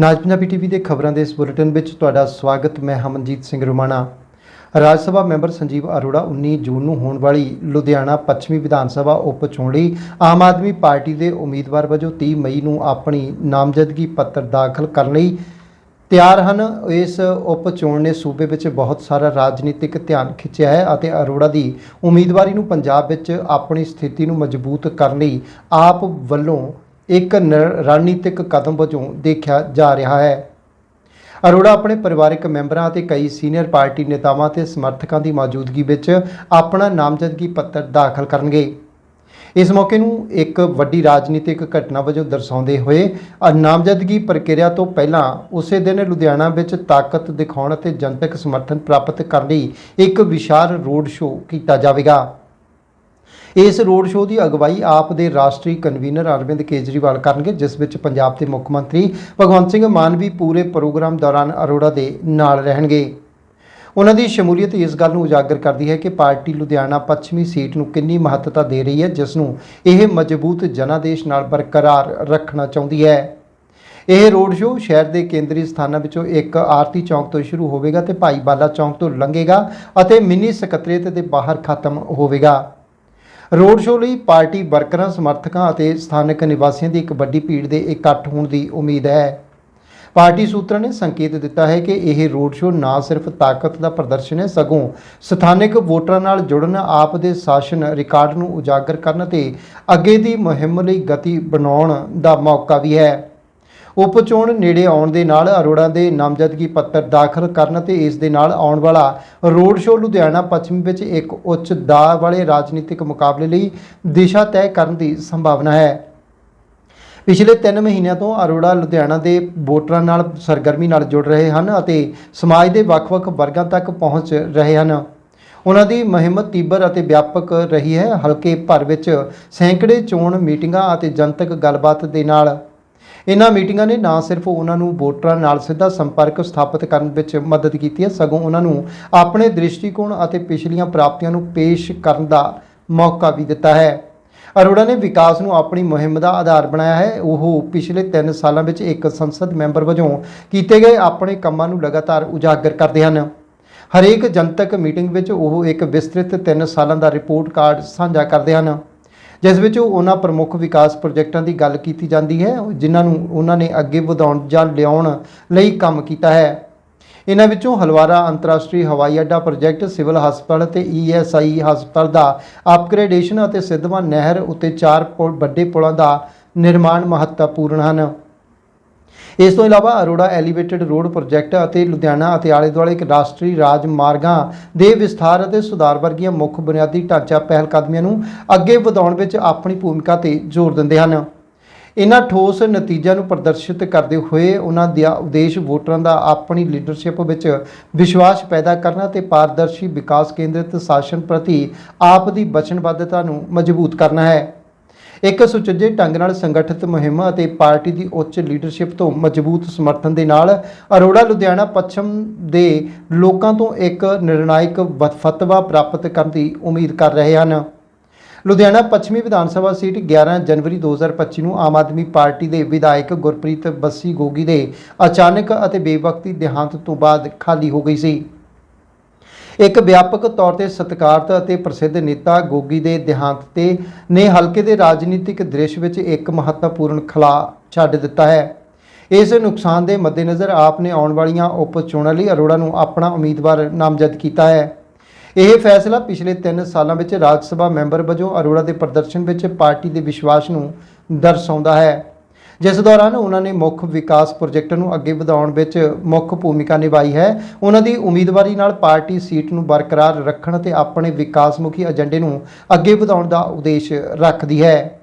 ਨਾਜ Punjabi TV ਦੇ ਖਬਰਾਂ ਦੇ ਇਸ ਬੁਲੇਟਿਨ ਵਿੱਚ ਤੁਹਾਡਾ ਸਵਾਗਤ, ਮੈਂ ਹਮਨਜੀਤ ਸਿੰਘ ਰੁਮਾਣਾ। ਰਾਜ ਸਭਾ ਮੈਂਬਰ ਸੰਜੀਵ ਅਰੋੜਾ 19 ਜੂਨ ਨੂੰ ਹੋਣ ਵਾਲੀ ਲੁਧਿਆਣਾ ਪੱਛਮੀ ਵਿਧਾਨ ਸਭਾ ਉਪ ਚੋਣ ਲਈ ਆਮ ਆਦਮੀ ਪਾਰਟੀ ਦੇ ਉਮੀਦਵਾਰ ਵਜੋਂ 30 ਮਈ ਨੂੰ ਆਪਣੀ ਨਾਮਜ਼ਦਗੀ ਪੱਤਰ ਦਾਖਲ ਕਰਨ ਲਈ ਤਿਆਰ ਹਨ। ਇਸ ਉਪ ਚੋਣ ਨੇ ਸੂਬੇ ਵਿੱਚ ਬਹੁਤ ਸਾਰਾ ਰਾਜਨੀਤਿਕ ਧਿਆਨ ਖਿੱਚਿਆ ਹੈ ਅਤੇ ਅਰੋੜਾ ਦੀ ਉਮੀਦਵਾਰੀ ਨੂੰ ਪੰਜਾਬ ਵਿੱਚ ਆਪਣੀ ਸਥਿਤੀ ਨੂੰ ਮਜ਼ਬੂਤ ਕਰਨ ਲਈ ਆਪ ਵੱਲੋਂ ਇੱਕ ਨ- ਰਣਨੀਤਿਕ ਕਦਮ ਵਜੋਂ ਦੇਖਿਆ ਜਾ ਰਿਹਾ ਹੈ। ਅਰੋੜਾ ਆਪਣੇ ਪਰਿਵਾਰਕ ਮੈਂਬਰਾਂ ਅਤੇ ਕਈ ਸੀਨੀਅਰ ਪਾਰਟੀ ਨੇਤਾਵਾਂ ਤੇ ਸਮਰਥਕਾਂ ਦੀ ਮੌਜੂਦਗੀ ਵਿੱਚ ਆਪਣਾ ਨਾਮਜ਼ਦਗੀ ਪੱਤਰ ਦਾਖਲ ਕਰਨਗੇ। ਇਸ ਮੌਕੇ ਨੂੰ ਇੱਕ ਵੱਡੀ ਰਾਜਨੀਤਿਕ ਘਟਨਾ ਵਜੋਂ ਦਰਸਾਉਂਦੇ ਹੋਏ ਨਾਮਜ਼ਦਗੀ ਪ੍ਰਕਿਰਿਆ ਤੋਂ ਪਹਿਲਾਂ ਉਸੇ ਦਿਨ ਲੁਧਿਆਣਾ ਵਿੱਚ ਤਾਕਤ ਦਿਖਾਉਣ ਅਤੇ ਜਨਤਕ ਸਮਰਥਨ ਪ੍ਰਾਪਤ ਕਰਨ ਲਈ ਇੱਕ ਵਿਸ਼ਾਲ ਰੋਡ ਸ਼ੋਅ ਕੀਤਾ ਜਾਵੇਗਾ। ਇਸ ਰੋਡ ਸ਼ੋਅ ਦੀ ਅਗਵਾਈ ਆਪ ਦੇ ਰਾਸ਼ਟਰੀ ਕਨਵੀਨਰ ਅਰਵਿੰਦ ਕੇਜਰੀਵਾਲ ਕਰਨਗੇ, ਜਿਸ ਵਿੱਚ ਪੰਜਾਬ ਦੇ ਮੁੱਖ ਮੰਤਰੀ ਭਗਵੰਤ ਸਿੰਘ ਮਾਨ ਵੀ ਪੂਰੇ ਪ੍ਰੋਗਰਾਮ ਦੌਰਾਨ ਅਰੋੜਾ ਦੇ ਨਾਲ ਰਹਿਣਗੇ। ਉਹਨਾਂ ਦੀ ਸ਼ਮੂਲੀਅਤ ਇਸ ਗੱਲ ਨੂੰ ਉਜਾਗਰ ਕਰਦੀ ਹੈ ਕਿ ਪਾਰਟੀ ਲੁਧਿਆਣਾ ਪੱਛਮੀ ਸੀਟ ਨੂੰ ਕਿੰਨੀ ਮਹੱਤਤਾ ਦੇ ਰਹੀ ਹੈ, ਜਿਸ ਨੂੰ ਇਹ ਮਜ਼ਬੂਤ ਜਨਾਦੇਸ਼ ਨਾਲ ਬਰਕਰਾਰ ਰੱਖਣਾ ਚਾਹੁੰਦੀ ਹੈ। ਇਹ ਰੋਡ ਸ਼ੋਅ ਸ਼ਹਿਰ ਦੇ ਕੇਂਦਰੀ ਸਥਾਨਾਂ ਵਿੱਚੋਂ ਇੱਕ ਆਰਤੀ ਚੌਂਕ ਤੋਂ ਸ਼ੁਰੂ ਹੋਵੇਗਾ ਤੇ ਭਾਈ ਬਾਲਾ ਚੌਂਕ ਤੋਂ ਲੰਘੇਗਾ ਅਤੇ ਮਿੰਨੀ ਸਕੱਤਰੇਤ ਦੇ ਬਾਹਰ ਖਤਮ ਹੋਵੇਗਾ। ਰੋਡ ਸ਼ੋਅ ਲਈ ਪਾਰਟੀ ਵਰਕਰਾਂ, ਸਮਰਥਕਾਂ ਅਤੇ ਸਥਾਨਕ ਨਿਵਾਸੀਆਂ ਦੀ ਇੱਕ ਵੱਡੀ ਭੀੜ ਦੇ ਇਕੱਠ ਹੋਣ ਦੀ ਉਮੀਦ ਹੈ। ਪਾਰਟੀ ਸੂਤਰਾਂ ਨੇ ਸੰਕੇਤ ਦਿੱਤਾ ਹੈ ਕਿ ਇਹ ਰੋਡ ਸ਼ੋਅ ਨਾ ਸਿਰਫ ਤਾਕਤ ਦਾ ਪ੍ਰਦਰਸ਼ਨ ਹੈ, ਸਗੋਂ ਸਥਾਨਕ ਵੋਟਰਾਂ ਨਾਲ ਜੁੜਨ, ਆਪ ਦੇ ਸ਼ਾਸਨ ਰਿਕਾਰਡ ਨੂੰ ਉਜਾਗਰ ਕਰਨ ਅਤੇ ਅੱਗੇ ਦੀ ਮੁਹਿੰਮ ਲਈ ਗਤੀ ਬਣਾਉਣ ਦਾ ਮੌਕਾ ਵੀ ਹੈ। ਉਪ ਚੋਣ ਨੇੜੇ ਆਉਣ ਦੇ ਨਾਲ ਅਰੋੜਾ ਦੇ ਨਾਮਜ਼ਦਗੀ ਪੱਤਰ ਦਾਖਲ ਕਰਨ ਤੇ ਇਸ ਦੇ ਨਾਲ ਆਉਣ ਵਾਲਾ ਰੋਡ ਸ਼ੋਅ ਲੁਧਿਆਣਾ ਪੱਛਮੀ ਵਿੱਚ ਇੱਕ ਉੱਚ ਦਾਅ ਵਾਲੇ ਰਾਜਨੀਤਿਕ ਮੁਕਾਬਲੇ ਲਈ ਦਿਸ਼ਾ ਤੈਅ ਕਰਨ ਦੀ ਸੰਭਾਵਨਾ ਹੈ। ਪਿਛਲੇ 3 ਮਹੀਨਿਆਂ ਤੋਂ ਅਰੋੜਾ ਲੁਧਿਆਣਾ ਦੇ ਵੋਟਰਾਂ ਨਾਲ ਸਰਗਰਮੀ ਨਾਲ ਜੁੜ ਰਹੇ ਹਨ ਅਤੇ ਸਮਾਜ ਦੇ ਵੱਖ-ਵੱਖ ਵਰਗਾਂ ਤੱਕ ਪਹੁੰਚ ਰਹੇ ਹਨ। ਉਹਨਾਂ ਦੀ ਮੁਹਿੰਮ ਤੀਬਰ ਅਤੇ ਵਿਆਪਕ ਰਹੀ ਹੈ। ਹਲਕੇ ਭਰ ਵਿੱਚ ਸੈਂਕੜੇ ਚੋਣ ਮੀਟਿੰਗਾਂ ਅਤੇ ਜਨਤਕ ਗੱਲਬਾਤ ਦੇ ਨਾਲ ਇਹਨਾਂ ਮੀਟਿੰਗਾਂ ਨੇ ਨਾ ਸਿਰਫ ਉਹਨਾਂ ਨੂੰ ਵੋਟਰਾਂ ਨਾਲ ਸਿੱਧਾ ਸੰਪਰਕ ਸਥਾਪਿਤ ਕਰਨ ਵਿੱਚ ਮਦਦ ਕੀਤੀ ਹੈ, ਸਗੋਂ ਉਹਨਾਂ ਨੂੰ ਆਪਣੇ ਦ੍ਰਿਸ਼ਟੀਕੋਣ ਅਤੇ ਪਿਛਲੀਆਂ ਪ੍ਰਾਪਤੀਆਂ ਨੂੰ ਪੇਸ਼ ਕਰਨ ਦਾ ਮੌਕਾ ਵੀ ਦਿੱਤਾ ਹੈ। ਅਰੋੜਾ ਨੇ ਵਿਕਾਸ ਨੂੰ ਆਪਣੀ ਮੁਹਿੰਮ ਦਾ ਆਧਾਰ ਬਣਾਇਆ ਹੈ। ਉਹ ਪਿਛਲੇ 3 ਸਾਲਾਂ ਵਿੱਚ ਇੱਕ ਸੰਸਦ ਮੈਂਬਰ ਵਜੋਂ ਕੀਤੇ ਗਏ ਆਪਣੇ ਕੰਮਾਂ ਨੂੰ ਲਗਾਤਾਰ ਉਜਾਗਰ ਕਰਦੇ ਹਨ। ਹਰੇਕ ਜਨਤਕ ਮੀਟਿੰਗ ਵਿੱਚ ਉਹ ਇੱਕ ਵਿਸਤ੍ਰਿਤ 3 ਸਾਲਾਂ ਦਾ ਰਿਪੋਰਟ ਕਾਰਡ ਸਾਂਝਾ ਕਰਦੇ ਹਨ। ਜਿਸ ਵਿੱਚ ਉਹਨਾਂ ਪ੍ਰਮੁੱਖ ਵਿਕਾਸ ਪ੍ਰੋਜੈਕਟਾਂ ਦੀ ਗੱਲ ਕੀਤੀ ਜਾਂਦੀ ਹੈ, ਜਿਨ੍ਹਾਂ ਨੂੰ ਉਹਨਾਂ ਨੇ ਅੱਗੇ ਵਧਾਉਣ ਜਾਂ ਲਿਆਉਣ ਲਈ ਕੰਮ ਕੀਤਾ ਹੈ। ਇਹਨਾਂ ਵਿੱਚੋਂ ਹਲਵਾਰਾ ਅੰਤਰਰਾਸ਼ਟਰੀ ਹਵਾਈ ਅੱਡਾ ਪ੍ਰੋਜੈਕਟ, ਸਿਵਲ ਹਸਪਤਾਲ ਅਤੇ ਈਐਸਆਈ ਹਸਪਤਾਲ ਦਾ ਅਪਗ੍ਰੇਡੇਸ਼ਨ ਅਤੇ ਸਿੱਧਵਾਂ ਨਹਿਰ ਉੱਤੇ ਚਾਰ ਪੁਲ, ਵੱਡੇ ਪੁਲਾਂ ਦਾ ਨਿਰਮਾਣ ਮਹੱਤਵਪੂਰਨ ਹਨ। ਇਸ ਤੋਂ ਇਲਾਵਾ ਅਰੋੜਾ ਐਲੀਵੇਟਿਡ ਰੋਡ ਪ੍ਰੋਜੈਕਟ ਅਤੇ ਲੁਧਿਆਣਾ ਅਤੇ ਆਲੇ ਦੁਆਲੇ ਇੱਕ ਰਾਸ਼ਟਰੀ ਰਾਜ ਮਾਰਗਾਂ ਦੇ ਵਿਸਥਾਰ ਅਤੇ ਸੁਧਾਰ ਵਰਗੀਆਂ ਮੁੱਖ ਬੁਨਿਆਦੀ ਢਾਂਚਾ ਪਹਿਲ ਕਦਮੀਆਂ ਨੂੰ ਅੱਗੇ ਵਧਾਉਣ ਵਿੱਚ ਆਪਣੀ ਭੂਮਿਕਾ ਤੇ ਜ਼ੋਰ ਦਿੰਦੇ ਹਨ। ਇਹਨਾਂ ਠੋਸ ਨਤੀਜਿਆਂ ਨੂੰ ਪ੍ਰਦਰਸ਼ਿਤ ਕਰਦੇ ਹੋਏ ਉਹਨਾਂ ਦਾ ਉਦੇਸ਼ ਵੋਟਰਾਂ ਦਾ ਆਪਣੀ ਲੀਡਰਸ਼ਿਪ ਵਿੱਚ ਵਿਸ਼ਵਾਸ ਪੈਦਾ ਕਰਨਾ ਤੇ ਪਾਰਦਰਸ਼ੀ ਵਿਕਾਸ ਕੇਂਦਰਿਤ ਸ਼ਾਸਨ ਪ੍ਰਤੀ ਆਪ ਦੀ ਵਚਨਬੱਧਤਾ ਨੂੰ ਮਜ਼ਬੂਤ ਕਰਨਾ ਹੈ। ਇੱਕ ਸੁਚੱਜੇ ਢੰਗ ਨਾਲ ਸੰਗਠਿਤ ਮੁਹਿੰਮ ਅਤੇ ਪਾਰਟੀ ਦੀ ਉੱਚ ਲੀਡਰਸ਼ਿਪ ਤੋਂ ਮਜ਼ਬੂਤ ਸਮਰਥਨ ਦੇ ਨਾਲ ਅਰੋੜਾ, ਲੁਧਿਆਣਾ, ਪੱਛਮ ਦੇ ਲੋਕਾਂ ਤੋਂ ਇੱਕ ਨਿਰਣਾਇਕ ਫਤਵਾ ਪ੍ਰਾਪਤ ਕਰਨ ਦੀ ਉਮੀਦ ਕਰ ਰਹੇ ਹਨ। ਲੁਧਿਆਣਾ ਪੱਛਮੀ ਵਿਧਾਨ ਸਭਾ ਸੀਟ 11 ਜਨਵਰੀ 2025 ਨੂੰ ਆਮ ਆਦਮੀ ਪਾਰਟੀ ਦੇ ਵਿਧਾਇਕ ਗੁਰਪ੍ਰੀਤ ਬੱਸੀ ਗੋਗੀ ਦੇ ਅਚਾਨਕ ਅਤੇ ਬੇਵਕਤੀ ਦੇਹਾਂਤ ਤੋਂ ਬਾਅਦ ਖਾਲੀ ਹੋ ਗਈ ਸੀ। ਇੱਕ ਵਿਆਪਕ ਤੌਰ ਤੇ ਸਤਿਕਾਰਤ ਅਤੇ ਪ੍ਰਸਿੱਧ ਨੇਤਾ ਗੋਗੀ ਦੇ ਦੇਹਾਂਤ ਤੇ ਨੇ ਹਲਕੇ ਦੇ ਰਾਜਨੀਤਿਕ ਦ੍ਰਿਸ਼ ਵਿੱਚ ਇੱਕ ਮਹੱਤਵਪੂਰਨ ਖਲਾ ਛੱਡ ਦਿੱਤਾ ਹੈ। ਇਸ ਨੁਕਸਾਨ ਦੇ ਮੱਦੇਨਜ਼ਰ ਆਪ ਨੇ ਆਉਣ ਵਾਲੀਆਂ ਉਪ ਚੋਣਾਂ ਲਈ ਅਰੋੜਾ ਨੂੰ ਆਪਣਾ ਉਮੀਦਵਾਰ ਨਾਮਜ਼ਦ ਕੀਤਾ ਹੈ। ਇਹ ਫੈਸਲਾ ਪਿਛਲੇ 3 ਸਾਲਾਂ ਵਿੱਚ ਰਾਜ ਸਭਾ ਮੈਂਬਰ ਵਜੋਂ ਅਰੋੜਾ ਦੇ ਪ੍ਰਦਰਸ਼ਨ ਵਿੱਚ ਪਾਰਟੀ ਦੇ ਵਿਸ਼ਵਾਸ ਨੂੰ ਦਰਸਾਉਂਦਾ ਹੈ। ਜਿਸ ਦੌਰਾਨ ਉਹਨਾਂ ਨੇ ਮੁੱਖ ਵਿਕਾਸ ਪ੍ਰੋਜੈਕਟ ਨੂੰ ਅੱਗੇ ਵਧਾਉਣ ਵਿੱਚ ਮੁੱਖ ਭੂਮਿਕਾ ਨਿਭਾਈ ਹੈ। ਉਹਨਾਂ ਦੀ ਉਮੀਦਵਾਰੀ ਨਾਲ ਪਾਰਟੀ ਸੀਟ ਨੂੰ ਬਰਕਰਾਰ ਰੱਖਣ ਅਤੇ ਆਪਣੇ ਵਿਕਾਸਮੁਖੀ ਏਜੰਡੇ ਨੂੰ ਅੱਗੇ ਵਧਾਉਣ ਦਾ ਉਦੇਸ਼ ਰੱਖਦੀ ਹੈ।